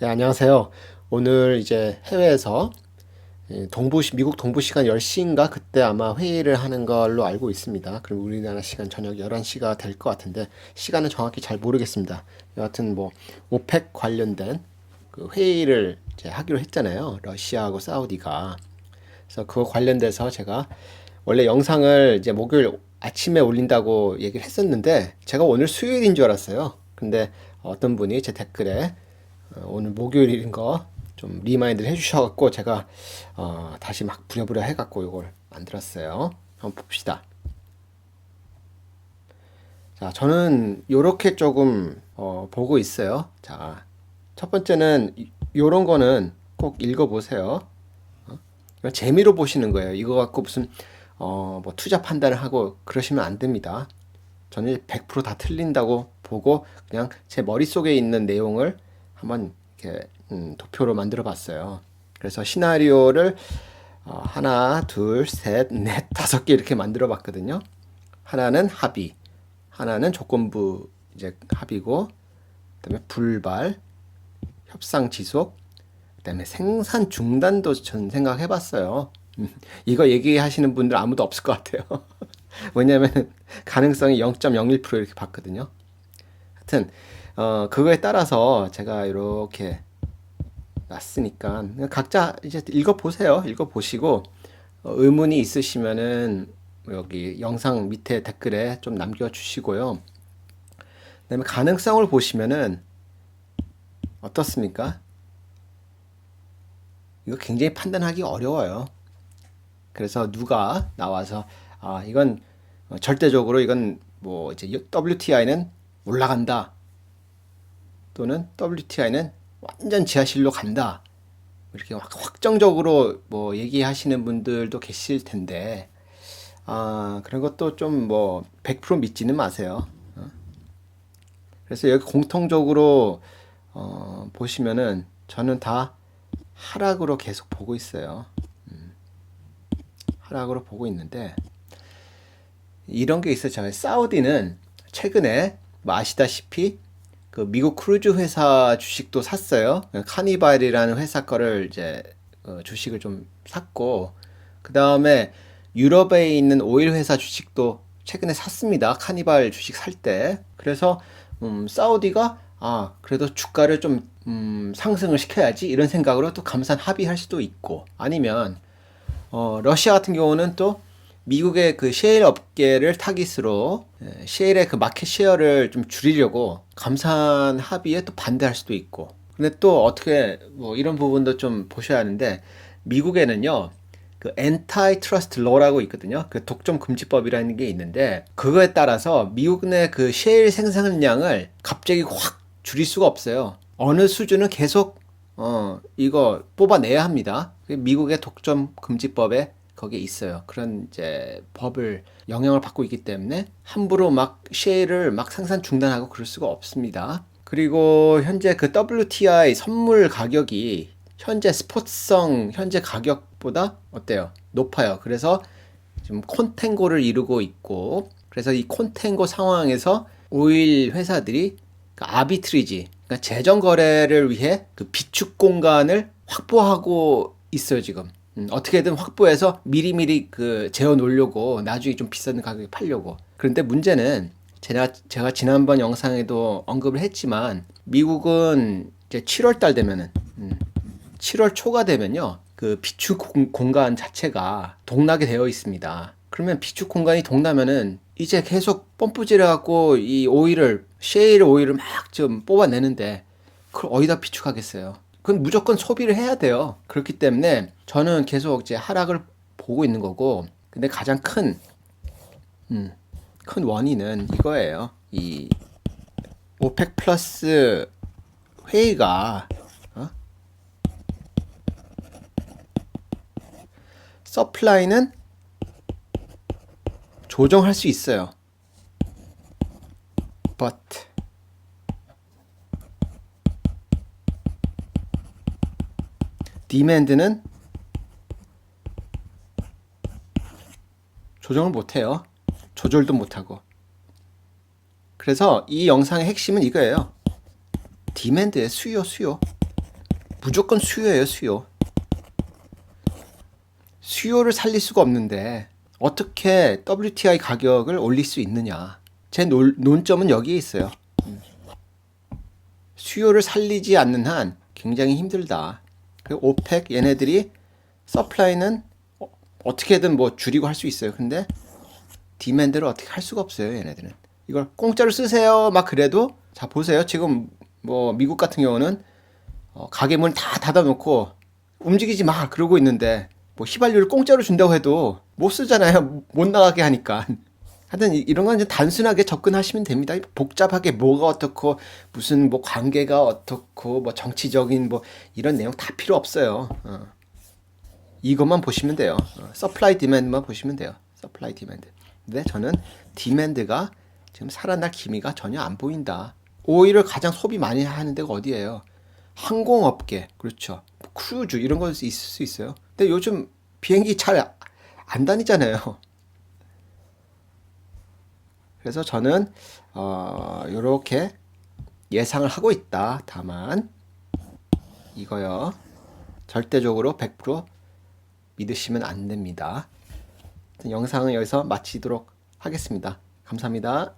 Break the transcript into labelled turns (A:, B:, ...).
A: 네, 안녕하세요. 오늘 이제 해외에서 예, 동부 시- 미국 동부 시간 10시인가 그때 아마 회의를 하는 걸로 알고 있습니다. 그럼 우리나라 시간 저녁 11시가 될 것 같은데 시간은 정확히 잘 모르겠습니다. 여하튼 뭐 오펙 관련된 그 회의를 이제 하기로 했잖아요. 러시아하고 사우디가. 그래서 그거 관련돼서 제가 원래 영상을 이제 목요일 아침에 올린다고 얘기를 했었는데 제가 오늘 수요일인 줄 알았어요. 근데 어떤 분이 제 댓글에 어, 오늘 목요일인 거 좀 리마인드를 해주셔갖고 제가 어, 다시 막 부랴부랴 해갖고 이걸 만들었어요. 한번 봅시다. 자, 저는 요렇게 조금 어, 보고 있어요. 자, 첫 번째는 이- 요런 거는 꼭 읽어보세요. 이건 재미로 보시는 거예요. 이거 갖고 무슨 어, 뭐 투자 판단을 하고 그러시면 안 됩니다. 저는 100%다 틀린다고 보고 그냥 제 머릿속에 있는 내용을 한번 이렇게 음, 도표로 만들어 봤어요. 그래서 시나리오를 어, 하나, 둘, 셋, 넷, 다섯 개 이렇게 만들어 봤거든요. 하나는 합의, 하나는 조건부 이제 합의고, 그다음에 불발, 협상 지속, 그다음에 생산 중단도 전 생각해 봤어요. 음, 이거 얘기하시는 분들 아무도 없을 것 같아요. 왜냐면 가능성이 0.01% 이렇게 봤거든요. 하여튼 어 그거에 따라서 제가 이렇게 놨으니까 각자 이제 읽어 보세요. 읽어 보시고 어, 의문이 있으시면은 여기 영상 밑에 댓글에 좀 남겨 주시고요. 그다음에 가능성을 보시면은 어떻습니까? 이거 굉장히 판단하기 어려워요. 그래서 누가 나와서 아 이건 어, 절대적으로 이건 뭐 이제 WTI는 올라간다 또는 WTI는 완전 지하실로 간다 이렇게 확- 확정적으로 뭐 얘기하시는 분들도 계실 텐데 아 그런 것도 좀 뭐 100% 믿지는 마세요. 어? 그래서 여기 공통적으로 어, 보시면은 저는 다 하락으로 계속 보고 있어요. 하락으로 보고 있는데 이런 게 있어요. 저 사우디는 최근에 뭐 아시다시피 그 미국 크루즈 회사 주식도 샀어요. 카니발이라는 회사 거를 이제 어, 주식을 좀 샀고 그 다음에 유럽에 있는 오일 회사 주식도 최근에 샀습니다. 카니발 주식 살 때. 그래서 음, 사우디가 아 그래도 주가를 좀 음, 상승을 시켜야지 이런 생각으로 또 감산 합의할 수도 있고 아니면 어, 러시아 같은 경우는 또 미국의 그 셰일 업계를 타깃으로 예, 셰일의 그 마켓 셰어를 좀 줄이려고 감산 합의에 또 반대할 수도 있고. 근데 또 어떻게 뭐 이런 부분도 좀 보셔야 하는데 미국에는요. 그 엔타이 트러스트 로라고 있거든요. 그 독점 금지법이라는 게 있는데 그거에 따라서 미국 내 그 셰일 생산량을 갑자기 확 줄일 수가 없어요. 어느 수준은 계속 어, 이거 뽑아내야 합니다. 그 미국의 독점 금지법에 거기에 있어요. 그런 이제 법을 영향을 받고 있기 때문에 함부로 막 쉐일을 막 생산 중단하고 그럴 수가 없습니다. 그리고 현재 그 WTI 선물 가격이 현재 스포츠성 현재 가격보다 어때요? 높아요. 그래서 지금 콘탱고를 이루고 있고 그래서 이 콘탱고 상황에서 오일 회사들이 그 아비트리지 그러니까 재정 거래를 위해 그 비축 공간을 확보하고 있어요 지금 음, 어떻게든 확보해서 미리미리 그 재어 놓으려고 나중에 좀 비싼 가격에 팔려고 그런데 문제는 제가 제가 지난번 영상에도 언급을 했지만 미국은 이제 7월 달 되면은 음, 7월 초가 되면요. 그 비축 공- 공간 자체가 동나게 되어 있습니다. 그러면 비축 공간이 동나면은 이제 계속 펌프질 해 갖고 이 오일을 셰일 오일을 막 좀 뽑아내는데 그걸 어디다 비축하겠어요? 그건 무조건 소비를 해야 돼요. 그렇기 때문에 저는 계속 이제 하락을 보고 있는 거고 근데 가장 큰 음, 큰 원인은 이거예요. 이 오펙 플러스 회의가 어? 서플라이는 조정할 수 있어요. 디맨드는 조정을 못 해요. 조절도 못 하고. 그래서 이 영상의 핵심은 이거예요. 디맨드의 수요, 수요. 무조건 수요예요, 수요. 수요를 살릴 수가 없는데 어떻게 WTI 가격을 올릴 수 있느냐? 제 논, 논점은 여기에 있어요. 음. 수요를 살리지 않는 한 굉장히 힘들다. 그리고 오펙 얘네들이 서플라이는 어, 어떻게든 뭐 줄이고 할 수 있어요. 근데 디맨드를 어떻게 할 수가 없어요. 얘네들은 이걸 공짜로 쓰세요. 막 그래도 자 보세요. 지금 뭐 미국 같은 경우는 어, 가게 문 다 닫아놓고 움직이지 마 그러고 있는데 뭐 휘발유를 공짜로 준다고 해도 못 쓰잖아요. 못 나가게 하니까. 하여튼 이- 이런 건 이제 단순하게 접근하시면 됩니다. 복잡하게 뭐가 어떻고 무슨 뭐 관계가 어떻고 뭐 정치적인 뭐 이런 내용 다 필요 없어요. 어. 이것만 보시면 돼요. 어, 서플라이 디맨드만 보시면 돼요. 서플라이 디맨드. 근데 저는 디맨드가 지금 살아날 기미가 전혀 안 보인다. 오일을 가장 소비 많이 하는 데가 어디예요? 항공업계, 그렇죠. 크루즈 이런 거 있을 수 있어요. 근데 요즘 비행기 잘 안 다니잖아요. 그래서 저는 어, 이렇게 예상을 하고 있다. 다만 이거요. 절대적으로 100% 믿으시면 안 됩니다. 영상은 여기서 마치도록 하겠습니다. 감사합니다.